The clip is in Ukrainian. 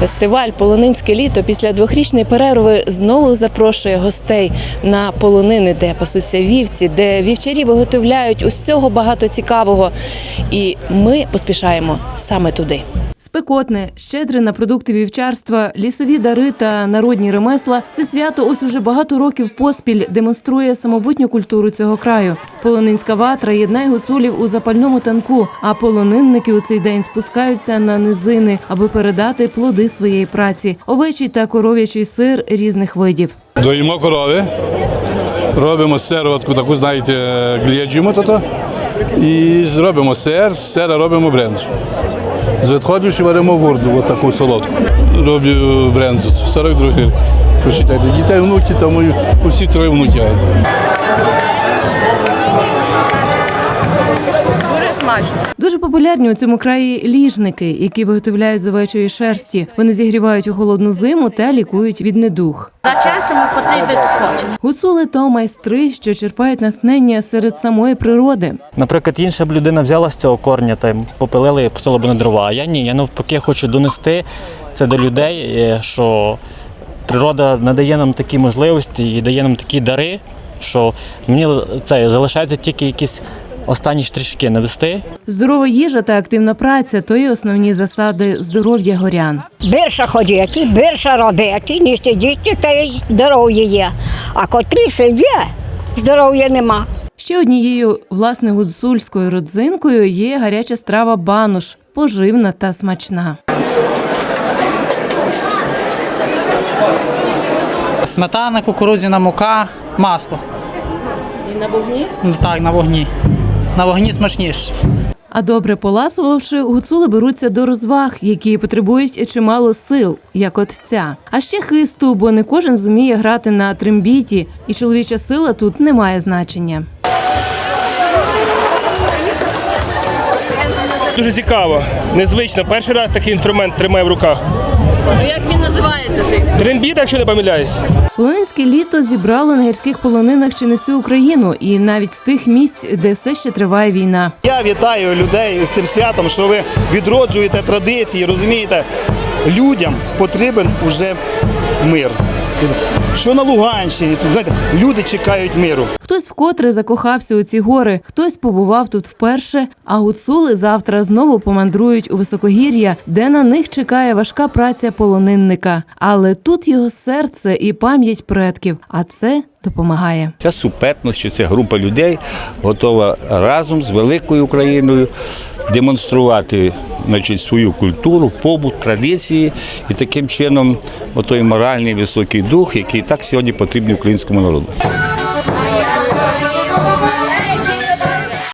Фестиваль Полонинське літо після двохрічної перерви знову запрошує гостей на полонини, де пасуться вівці, де вівчарі виготовляють усього багато цікавого. І ми поспішаємо саме туди. Спекотне, щедре на продукти вівчарства, лісові дари та народні ремесла. Це свято ось уже багато років поспіль демонструє самобутню культуру цього краю. Полонинська ватра єднає гуцулів у запальному танку, а полонинники у цей день спускаються на низини, аби передати плоди своєї праці, овечий та коров'ячий сир різних видів. Доїмо корови, робимо сироватку, таку, знаєте, гліджимо то і зробимо сир, з робимо брензу. З відходів варимо ворду, от таку солодку. Роблю брензу, 42 рік. Дітей, внуки, там усі троє внуки. Дуже популярні у цьому краї ліжники, які виготовляють з овечої шерсті. Вони зігрівають у холодну зиму та лікують від недух. За часом потрібен скотч. Гуцули то майстри, що черпають натхнення серед самої природи. Наприклад, інша б людина взяла з цього корня та попилила і посила б на дрова. А я ні. Я навпаки хочу донести це до людей, е, що природа надає нам такі можливості і дає нам такі дари, що мені це залишається тільки якісь останні штришки навести. Здорова їжа та активна праця то й основні засади здоров'я горян. Бирша ходити, бирша робити, не сидіти, та й здоров'я є. А котрі сидять, здоров'я нема. Ще однією власне гуцульською родзинкою є гаряча страва бануш, поживна та смачна. Сметана, кукурудзяна мука, масло. І на вогні? Ну, Так, на вогні. На вогні смачніше. А добре поласувавши, гуцули беруться до розваг, які потребують чимало сил, як от ця. А ще хисту, бо не кожен зуміє грати на трембіті, і чоловіча сила тут не має значення. Дуже цікаво, незвично. Перший раз такий інструмент тримаю в руках. Як він називається? Трембіт, якщо не помиляюсь. Полонинське літо зібрало на гірських полонинах чи не всю Україну, і навіть з тих місць, де все ще триває війна. Я вітаю людей з цим святом, що ви відроджуєте традиції, розумієте, людям потрібен уже мир. Що на Луганщині, тут знаєте, люди чекають миру. Хтось вкотре закохався у ці гори, хтось побував тут вперше. А гуцули завтра знову помандрують у високогір'я, де на них чекає важка праця полонинника. Але тут його серце і пам'ять предків, а це допомагає. Це супетність, що це група людей готова разом з великою Україною демонструвати значить, свою культуру, побут, традиції і таким чином отой моральний високий дух, який так сьогодні потрібний українському народу.